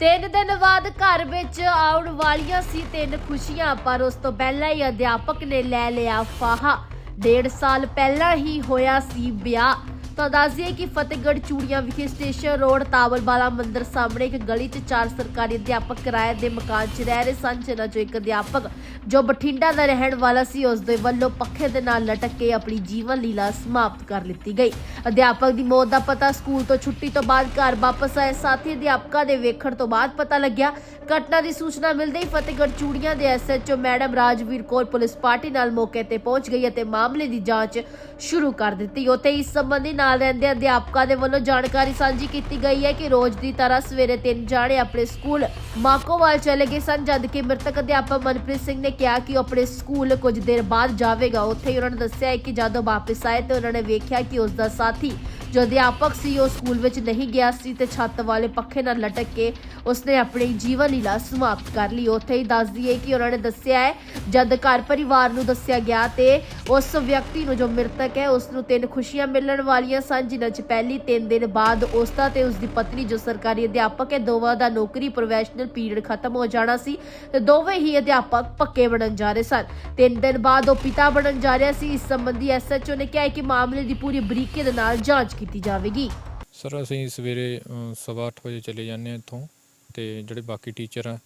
ਤਿੰਨ ਦਿਨ ਬਾਅਦ ਘਰ ਵਿੱਚ ਆਉਣ ਵਾਲੀਆਂ ਸੀ ਤਿੰਨ ਖੁਸ਼ੀਆਂ, ਪਰ ਉਸ ਤੋਂ ਪਹਿਲਾਂ ਹੀ ਅਧਿਆਪਕ ਨੇ ਲੈ ਲਿਆ ਫਾਹਾ। ਡੇਢ ਸਾਲ ਪਹਿਲਾਂ ਹੀ ਹੋਇਆ ਸੀ ਵਿਆਹ। ਤਾਂ ਦੱਸਦੀਏ ਕਿ ਫਤਿਹਗੜ੍ਹ ਚੂੜੀਆਂ ਵਿਖੇ ਸਟੇਸ਼ਨ ਰੋਡ ਤਾਵਲਬਾਲਾ ਮੰਦਿਰ ਸਾਹਮਣੇ ਇੱਕ ਗਲੀ 'ਚ ਚਾਰ ਸਰਕਾਰੀ ਅਧਿਆਪਕ ਕਿਰਾਏ ਦੇ ਮਕਾਨ 'ਚ ਰਹਿ ਰਹੇ ਸਨ, ਜਿਨ੍ਹਾਂ 'ਚੋਂ ਇੱਕ ਅਧਿਆਪਕ ਜੋ ਬਠਿੰਡਾ ਦਾ ਰਹਿਣ ਵਾਲਾ ਸੀ, ਉਸ ਦੇ ਵੱਲੋਂ ਪੱਖੇ ਦੇ ਨਾਲ ਲਟਕ ਕੇ ਆਪਣੀ ਜੀਵਨ ਲੀਲਾ ਸਮਾਪਤ ਕਰ ਲਿੱਤੀ ਗਈ। ਅਧਿਆਪਕ ਦੀ ਮੌਤ ਦਾ ਪਤਾ ਸਕੂਲ ਤੋਂ ਛੁੱਟੀ ਤੋਂ ਬਾਅਦ ਘਰ ਵਾਪਸ ਆਏ ਸਾਥੀ ਅਧਿਆਪਕਾਂ ਦੇ ਵੇਖਣ ਤੋਂ ਬਾਅਦ ਪਤਾ ਲੱਗਿਆ, ਘਟਨਾ ਦੀ ਸੂਚਨਾ ਮਿਲਦੇ ਹੀ ਫਤਿਹਗੜ੍ਹ ਚੂੜੀਆਂ ਦੇ SHO madam Rajveer Kaur police party ਨਾਲ ਮੌਕੇ ਤੇ ਪਹੁੰਚ ਗਈ ਅਤੇ ਮਾਮਲੇ ਦੀ ਜਾਂਚ ਸ਼ੁਰੂ ਕਰ ਦਿੱਤੀ। ਉੱਥੇ ਇਸ ਸੰਬੰਧੀ ਨਾਲ ਰਹਿੰਦੇ ਅਧਿਆਪਕਾਂ ਦੇ ਵੱਲੋਂ ਜਾਣਕਾਰੀ ਸਾਂਝੀ ਕੀਤੀ ਗਈ ਹੈ ਕਿ ਰੋਜ਼ ਦੀ ਤਰ੍ਹਾਂ ਸਵੇਰੇ ਤਿੰਨ ਜਾਣੇ ਆਪਣੇ ਸਕੂਲ ਮਾਕੋਵਾਲ ਚਲੇ ਗਏ ਸਨ, ਜਦ ਕਿ ਮ੍ਰਿਤਕ ਅਧਿਆਪਕ ਮਨਪ੍ਰੀਤ ਸਿੰਘ ਨੇ ਕਿਹਾ ਕਿ ਉਹ ਆਪਣੇ ਸਕੂਲ ਕੁਝ ਦੇਰ ਬਾਅਦ ਜਾਵੇਗਾ। ਉੱਥੇ ਹੀ ਉਹਨਾਂ ਨੇ ਦੱਸਿਆ ਹੈ ਕਿ ਜਦੋਂ ਵਾਪਸ ਆਏ ਤੇ ਉਹਨਾਂ ਨੇ ਵੇਖਿਆ ਕਿ ਉਸ ਦਾ ਸਾਥੀ ਜੋ ਅਧਿਆਪਕ ਸੀ, ਉਹ ਸਕੂਲ ਵਿੱਚ ਨਹੀਂ ਗਿਆ ਸੀ ਤੇ ਛੱਤ ਵਾਲੇ ਪੱਖੇ ਨਾਲ ਲਟਕ ਕੇ ਉਸਨੇ ਆਪਣੀ ਜੀਵਨ ਲੀਲਾ ਸਮਾਪਤ ਕਰ ਲਈ। ਉੱਥੇ ਹੀ ਦੱਸ ਦਈਏ ਕਿ ਉਹਨਾਂ ਨੇ ਦੱਸਿਆ ਹੈ, ਜਦ ਘਰ ਪਰਿਵਾਰ ਨੂੰ ਦੱਸਿਆ ਗਿਆ ਤੇ ਉਸ ਵਿਅਕਤੀ ਨੂੰ ਜੋ ਮ੍ਰਿਤਕ ਹੈ ਉਸ ਨੂੰ ਤਿੰਨ ਖੁਸ਼ੀਆਂ ਮਿਲਣ ਵਾਲੀਆਂ ਸਨ, ਜਿਨ੍ਹਾਂ 'ਚ ਪਹਿਲੀ ਤਿੰਨ ਦਿਨ ਬਾਅਦ ਉਸ ਦਾ ਤੇ ਉਸ ਦੀ ਪਤਨੀ ਜੋ ਸਰਕਾਰੀ ਅਧਿਆਪਕ ਹੈ, ਦੋਵਾਂ ਦਾ ਨੌਕਰੀ ਪ੍ਰੋਫੈਸ਼ਨਲ ਪੀਰੀਅਡ ਖਤਮ ਹੋ ਜਾਣਾ ਸੀ ਤੇ ਦੋਵੇਂ ਹੀ ਅਧਿਆਪਕ ਪੱਕੇ ਬਣਨ ਜਾ ਰਹੇ ਸਨ। ਤਿੰਨ ਦਿਨ ਬਾਅਦ ਉਹ ਪਿਤਾ ਬਣਨ ਜਾ ਰਿਹਾ ਸੀ। ਇਸ ਸੰਬੰਧੀ ਐਸਐਚਓ ਨੇ ਕਿਹਾ ਕਿ ਮਾਮਲੇ ਦੀ ਪੂਰੀ ਬਰੀਕੀ ਦੇ ਨਾਲ ਜਾਂਚ ਕੀਤੀ ਜਾਵੇਗੀ। ਸਰ ਅਸੀਂ ਸਵੇਰੇ ਅ, ਸਵਾ ਅੱਠ ਵਜੇ ਚਲੇ ਜਾਂਦੇ ਹਾਂ ਇੱਥੋਂ ਤੇ ਜਿਹੜੇ ਬਾਕੀ ਟੀਚਰ ਆ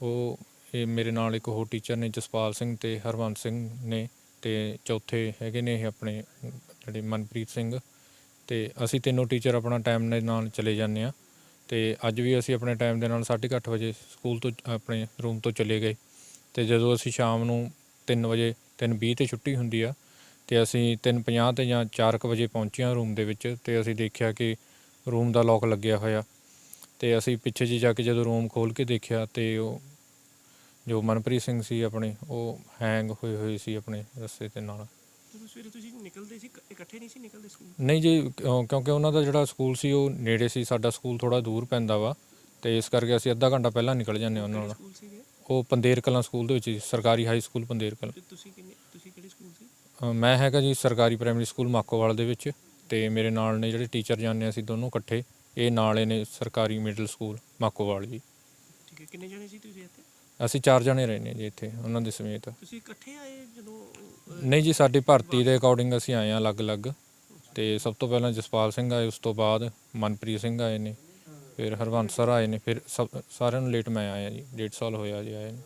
ਉਹ ਇਹ ਮੇਰੇ ਨਾਲ ਇੱਕ ਹੋਰ ਟੀਚਰ ਨੇ ਜਸਪਾਲ ਸਿੰਘ ਤੇ ਹਰਵੰਤ ਸਿੰਘ ਨੇ ਤੇ ਚੌਥੇ ਹੈਗੇ ਨੇ ਇਹ ਆਪਣੇ ਅ, ਜਿਹੜੇ ਮਨਪ੍ਰੀਤ ਸਿੰਘ ਤੇ ਅਸੀਂ ਤਿੰਨੋਂ ਟੀਚਰ ਆਪਣਾ ਟਾਈਮ ਦੇ ਨਾਲ ਚਲੇ ਜਾਂਦੇ ਹਾਂ ਤੇ ਅੱਜ ਵੀ ਅਸੀਂ ਆਪਣੇ ਟਾਈਮ ਦੇ ਨਾਲ 8:30 ਵਜੇ ਸਕੂਲ ਤੋਂ ਆਪਣੇ ਰੂਮ ਤੋਂ ਚਲੇ ਗਏ ਤੇ ਜਦੋਂ ਅਸੀਂ ਸ਼ਾਮ ਨੂੰ 3 ਵਜੇ 3:20 ਤੇ ਛੁੱਟੀ ਹੁੰਦੀ ਆ ਤੇ ਅਸੀਂ 3:50 ਤੇ ਜਾਂ 4:00 ਵਜੇ ਪਹੁੰਚੇ ਹਾਂ ਰੂਮ ਦੇ ਵਿੱਚ ਤੇ ਅਸੀਂ ਦੇਖਿਆ ਕਿ ਰੂਮ ਦਾ ਲੋਕ ਲੱਗਿਆ ਹੋਇਆ। ਤੇ ਅਸੀਂ ਪਿੱਛੇ ਜੀ ਜਾ ਕੇ ਜਦੋਂ ਰੂਮ ਖੋਲ ਕੇ ਦੇਖਿਆ ਤੇ ਉਹ ਜੋ ਮਨਪ੍ਰੀਤ ਸਿੰਘ ਸੀ ਆਪਣੇ ਉਹ ਹੈਂਗ ਹੋਏ ਹੋਏ ਸੀ ਆਪਣੇ ਰਸਤੇ ਤੇ ਨਾਲ। ਸਵੇਰੇ ਤੁਸੀਂ ਨਿਕਲਦੇ ਸੀ ਇਕ- ਇਕੱਠੇ ਨਹੀਂ ਸੀ ਨਿਕਲਦੇ ਸਕੂਲ? ਨਹੀਂ ਜੀ ਕਿਉਂ- ਕਿਉਂਕਿ ਉਹਨਾਂ ਦਾ ਜਿਹੜਾ ਸਕੂਲ ਸੀ ਉਹ ਨੇੜੇ ਸੀ ਸਾਡਾ ਸਕੂਲ ਥੋੜਾ ਦੂਰ ਪੈਂਦਾ ਵਾ। ਤੇ ਇਸ ਕਰਕੇ ਅਸੀਂ ਅੱਧਾ ਘੰਟਾ ਪਹਿਲਾਂ ਨਿਕਲ ਜਾਂਦੇ ਉਹਨਾਂ ਨਾਲ। ਉਹ ਪੰਦੇਰ ਕਲਾਂ ਸਕੂਲ ਦੇ ਵਿੱਚ ਸੀ, ਸਰਕਾਰੀ ਹਾਈ ਸਕੂਲ ਪੰਦੇਰ ਕਲਾਂ ਤੁਸੀਂ ਕਿੰਨੇ ਤੁਸੀਂ ਕਿਹੜੇ ਸਕੂਲ ਸੀ ਅ, ਮੈਂ ਹੈਗਾ ਜੀ ਸਰਕਾਰੀ ਪ੍ਰਾਇਮਰੀ ਸਕੂਲ ਮਾਕੋਵਾਲ ਦੇ ਵਿੱਚ ਤੇ ਮੇਰੇ ਨਾਲ ਨੇ ਜਿਹੜੇ ਟੀਚਰ ਜਾਂਦੇ ਅਸੀਂ ਦੋਨੋਂ ਇਕੱਠੇ ਇਹ ਨਾਲੇ ਨੇ ਸਰਕਾਰੀ ਮਿਡਲ ਸਕੂਲ ਮਾਕੋਵਾਲ ਜੀ। ਠੀਕ ਹੈ ਕਿੰਨੇ ਜਣੇ ਸੀ ਤੁਸੀਂ ਇੱਥੇ? ਅਸੀਂ ਚਾਰ ਜਣੇ ਰਹਿੰਦੇ ਜੀ ਇੱਥੇ ਉਹਨਾਂ ਦੇ ਸਮੇਤ। ਤੁਸੀਂ ਇਕੱਠੇ ਆਏ ਜਦੋਂ ਅਹ, ਨਹੀਂ ਜੀ ਸਾਡੀ ਭਰਤੀ ਦੇ ਅਕੋਰਡਿੰਗ ਅਸੀਂ ਆਏ ਹਾਂ ਅਲੱਗ-ਅਲੱਗ ਤੇ ਸਭ ਤੋਂ ਪਹਿਲਾਂ ਜਸਪਾਲ ਸਿੰਘ ਆਏ ਉਸ ਤੋਂ ਬਾਅਦ ਮਨਪ੍ਰੀਤ ਸਿੰਘ ਆਏ ਨੇ ਫਿਰ ਹਰਵੰਤ ਸਰ ਆਏ ਨੇ ਫਿਰ ਸਭ ਸਾਰਿਆਂ ਨੂੰ ਲੇਟ ਮੈਂ ਆਇਆ ਜੀ ਡੇਢ ਸਾਲ ਹੋਇਆ ਜੀ ਆਏ ਨੂੰ।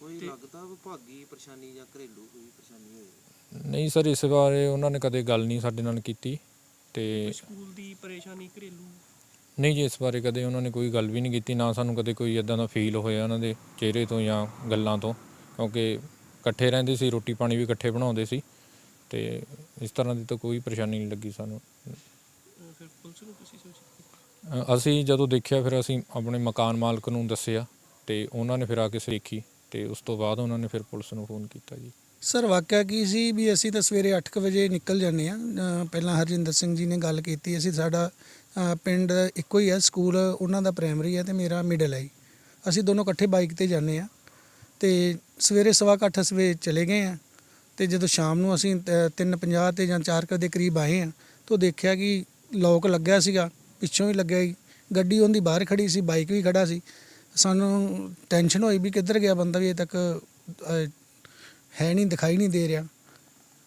ਕੋਈ ਲੱਗਦਾ ਵਿਭਾਗੀ ਪਰੇਸ਼ਾਨੀ ਜਾਂ ਘਰੇਲੂ ਕੋਈ ਪਰੇਸ਼ਾਨੀ ਹੋਈ? ਨਹੀਂ ਸਰ ਇਸ ਬਾਰੇ ਉਹਨਾਂ ਨੇ ਕਦੇ ਗੱਲ ਨਹੀਂ ਸਾਡੇ ਨਾਲ ਕੀਤੀ ਤੇ ਸਕੂਲ ਦੀ ਪਰੇਸ਼ਾਨੀ ਘਰੇਲੂ? ਨਹੀਂ ਜੀ ਇਸ ਬਾਰੇ ਕਦੇ ਉਹਨਾਂ ਨੇ ਕੋਈ ਗੱਲ ਵੀ ਨਹੀਂ ਕੀਤੀ ਨਾ ਸਾਨੂੰ ਕਦੇ ਕੋਈ ਇਦਾਂ ਦਾ ਫੀਲ ਹੋਇਆ ਉਹਨਾਂ ਦੇ ਚਿਹਰੇ ਤੋਂ ਜਾਂ ਗੱਲਾਂ ਤੋਂ ਕਿਉਂਕਿ ਇਕੱਠੇ ਰਹਿੰਦੇ ਸੀ ਰੋਟੀ ਪਾਣੀ ਵੀ ਇਕੱਠੇ ਬਣਾਉਂਦੇ ਸੀ ਤੇ ਇਸ ਤਰ੍ਹਾਂ ਦੀ ਤਾਂ ਕੋਈ ਪਰੇਸ਼ਾਨੀ ਨਹੀਂ ਲੱਗੀ ਸਾਨੂੰ। ਫਿਰ ਪੁਲਿਸ ਨੂੰ ਤੁਸੀਂ ਅਸੀਂ ਜਦੋਂ ਦੇਖਿਆ ਫਿਰ ਅਸੀਂ ਆਪਣੇ ਮਕਾਨ ਮਾਲਕ ਨੂੰ ਦੱਸਿਆ ਤੇ ਉਹਨਾਂ ਨੇ ਫਿਰ ਆ ਕੇ ਦੇਖੀ ਤੇ ਉਸ ਤੋਂ ਬਾਅਦ ਉਹਨਾਂ ਨੇ ਫਿਰ ਪੁਲਿਸ ਨੂੰ ਫੋਨ ਕੀਤਾ ਜੀ। ਸਰ ਵਾਕਿਆ ਕੀ ਸੀ ਵੀ ਅਸੀਂ ਤਾਂ ਸਵੇਰੇ 8:00 ਵਜੇ ਨਿਕਲ ਜਾਂਦੇ ਆ ਪਹਿਲਾਂ ਹਰਜਿੰਦਰ ਸਿੰਘ ਜੀ ਨੇ ਗੱਲ ਕੀਤੀ। ਅਸੀਂ ਸਾਡਾ ਅ, ਪਿੰਡ ਇੱਕੋ ਹੀ ਹੈ ਸਕੂਲ ਉਹਨਾਂ ਦਾ ਪ੍ਰਾਇਮਰੀ ਹੈ ਤੇ ਮੇਰਾ ਮਿਡਲ ਹੈ ਜੀ। ਅਸੀਂ ਦੋਨੋਂ ਇਕੱਠੇ ਬਾਈਕ ਤੇ ਜਾਂਦੇ ਆ ਤੇ ਸਵੇਰੇ ਸਵਾ ਕੁ ਅੱਠ ਸਵੇਰੇ ਚਲੇ ਗਏ ਆ ਤੇ ਜਦੋਂ ਸ਼ਾਮ ਨੂੰ ਅਸੀਂ 3:50 ਤੇ ਜਾਂ 4 ਦੇ ਕਰੀਬ ਆਏ ਆ ਤਾਂ ਦੇਖਿਆ ਕਿ ਲੋਕ ਲੱਗਿਆ ਸੀਗਾ ਪਿੱਛੋਂ ਹੀ ਲੱਗਿਆ ਸੀ ਗੱਡੀ ਉਹਦੀ ਬਾਹਰ ਖੜੀ ਸੀ ਬਾਈਕ ਵੀ ਖੜਾ ਸੀ। ਸਾਨੂੰ ਟੈਨਸ਼ਨ ਹੋਈ ਵੀ ਕਿੱਧਰ ਗਿਆ ਬੰਦਾ ਵੀ ਅਜੇ ਤੱਕ ਅ, ਹੈ ਨਹੀਂ ਦਿਖਾਈ ਨਹੀਂ ਦੇ ਰਿਹਾ।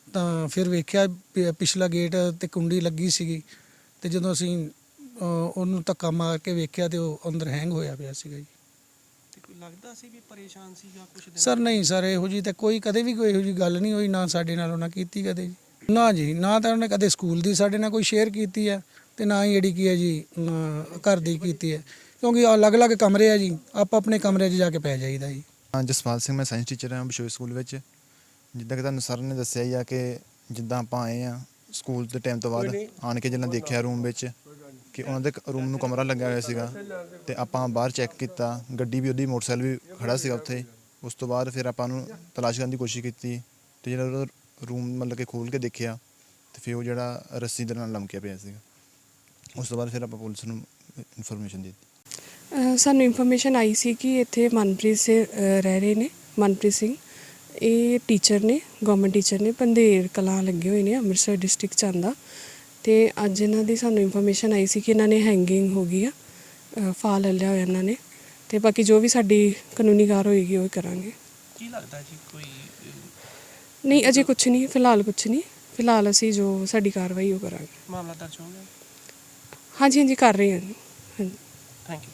ਤਾਂ ਫਿਰ ਵੇਖਿਆ ਪਿ- ਪਿਛਲਾ ਗੇਟ ਤੇ ਕੁੰਡੀ ਲੱਗੀ ਸੀਗੀ ਤੇ ਜਦੋਂ ਅਸੀਂ ਅ, ਉਹਨੂੰ ਧੱਕਾ ਮਾਰ ਕੇ ਵੇਖਿਆ ਤੇ ਉਹ ਅੰਦਰ ਹੈਂਗ ਹੋਇਆ ਪਿਆ ਸੀਗਾ ਜੀ। ਤੇ ਕੋਈ ਲੱਗਦਾ ਸੀ ਵੀ ਪਰੇਸ਼ਾਨ ਸੀ ਜਾਂ ਕੁਝ ਸਰ ਨਹੀਂ ਸਰ ਇਹੋ ਜੀ ਤਾਂ ਕੋਈ ਕਦੇ ਵੀ ਕੋਈ ਇਹੋ ਜੀ ਗੱਲ ਨਹੀਂ ਹੋਈ ਨਾ ਸਾਡੇ ਨਾਲ ਉਹਨਾਂ ਕੀਤੀ ਕਦੇ ਜੀ। ਨਾ ਜੀ ਨਾ ਤਾਂ ਉਹਨੇ ਕਦੇ ਸਕੂਲ ਦੀ ਸਾਡੇ ਨਾਲ ਕੋਈ ਸ਼ੇਅਰ ਕੀਤੀ ਹੈ ਤੇ ਨਾ ਹੀ ਜਿਹੜੀ ਕੀ ਹੈ ਜੀ ਘਰ ਦੀ ਕੀਤੀ ਹੈ ਕਿਉਂਕਿ ਅਲੱਗ-ਅਲੱਗ ਕਮਰੇ ਆ ਜੀ ਆਪਾਂ ਆਪਣੇ ਕਮਰੇ 'ਚ ਜਾ ਕੇ ਪੈ ਜਾਈਦਾ ਜੀ। ਜਸਪਾਲ ਸਿੰਘ ਮੈਂ ਸਾਇੰਸ ਟੀਚਰ ਹਾਂ ਬਿਸ਼ੋਈ ਸਕੂਲ ਵਿੱਚ। ਜਿੱਦਾਂ ਕਿ ਤੁਹਾਨੂੰ ਸਰ ਨੇ ਦੱਸਿਆ ਹੀ ਆ ਕਿ ਜਿੱਦਾਂ ਆਪਾਂ ਆਏ ਆ ਸਕੂਲ ਦੇ ਟਾਈਮ ਤੋਂ ਬਾਅਦ ਆਣ ਕੇ ਜਦੋਂ ਦੇਖਿਆ ਰੂਮ ਵਿੱਚ ਕਿ ਉਹਨਾਂ ਦੇ ਰੂਮ ਨੂੰ ਕਮਰਾ ਲੱਗਿਆ ਹੋਇਆ ਸੀਗਾ ਤੇ ਆਪਾਂ ਬਾਹਰ ਚੈੱਕ ਕੀਤਾ ਗੱਡੀ ਵੀ ਉਹਦੀ ਮੋਟਰਸਾਈਕਲ ਵੀ ਖੜਾ ਸੀਗਾ ਉੱਥੇ। ਉਸ ਤੋਂ ਬਾਅਦ ਫਿਰ ਆਪਾਂ ਨੂੰ ਤਲਾਸ਼ ਕਰਨ ਦੀ ਕੋਸ਼ਿਸ਼ ਕੀਤੀ ਤੇ ਜਿਹੜਾ ਰੂਮ ਮਤਲਬ ਕਿ ਖੋਲ ਕੇ ਦੇਖਿਆ ਤੇ ਫਿਰ ਉਹ ਜਿਹੜਾ ਰੱਸੀ ਦੇ ਨਾਲ ਲਮਕਿਆ ਪਿਆ ਸੀਗਾ। ਉਸ ਤੋਂ ਬਾਅਦ ਫਿਰ ਆਪਾਂ ਪੁਲਿਸ ਨੂੰ ਇਨਫੋਰਮੇਸ਼ਨ ਦਿੱਤੀ। ਸਾਨੂੰ ਇਨਫੋਰਮੇਸ਼ਨ ਆਈ ਸੀ ਕਿ ਇੱਥੇ ਮਨਪ੍ਰੀਤ ਸੇ ਅ, ਰਹਿ ਰਹੇ ਨੇ ਮਨਪ੍ਰੀਤ ਸਿੰਘ। ਇਹ ਟੀਚਰ ਨੇ ਗਵਰਨਮੈਂਟ ਟੀਚਰ ਨੇ ਪੰਧੇਰ ਕਲਾਂ ਲੱਗੇ ਹੋਏ ਨੇ ਅੰਮ੍ਰਿਤਸਰ ਡਿਸਟ੍ਰਿਕਟ ਚ ਆਂਦਾ ਤੇ ਅੱਜ ਇਹਨਾਂ ਦੀ ਸਾਨੂੰ ਇਨਫੋਰਮੇਸ਼ਨ ਆਈ ਸੀ ਕਿ ਇਹਨਾਂ ਨੇ ਹੈਂਗਿੰਗ ਹੋ ਗਈ ਆ ਅ, ਫਾਹ ਲੈ ਲਿਆ ਹੋਇਆ ਇਹਨਾਂ ਨੇ। ਤੇ ਬਾਕੀ ਜੋ ਵੀ ਸਾਡੀ ਕਾਨੂੰਨੀ ਕਾਰ ਹੋਏਗੀ ਉਹ ਕਰਾਂਗੇ। ਕੀ ਲੱਗਦਾ ਜੀ ਕੋਈ ਅਹ, ਨਹੀਂ ਅਜੇ ਕੁਝ ਨਹੀਂ ਫਿਲਹਾਲ ਕੁਝ ਨਹੀਂ। ਫਿਲਹਾਲ ਅਸੀਂ ਜੋ ਸਾਡੀ ਕਾਰਵਾਈ ਉਹ ਕਰਾਂਗੇ। ਮਾਮਲਾ ਦਰਜ ਹੋ ਗਿਆ? ਹਾਂਜੀ ਹਾਂਜੀ ਕਰ ਰਹੇ ਹਾਂ ਜੀ। ਹਾਂਜੀ। Thank you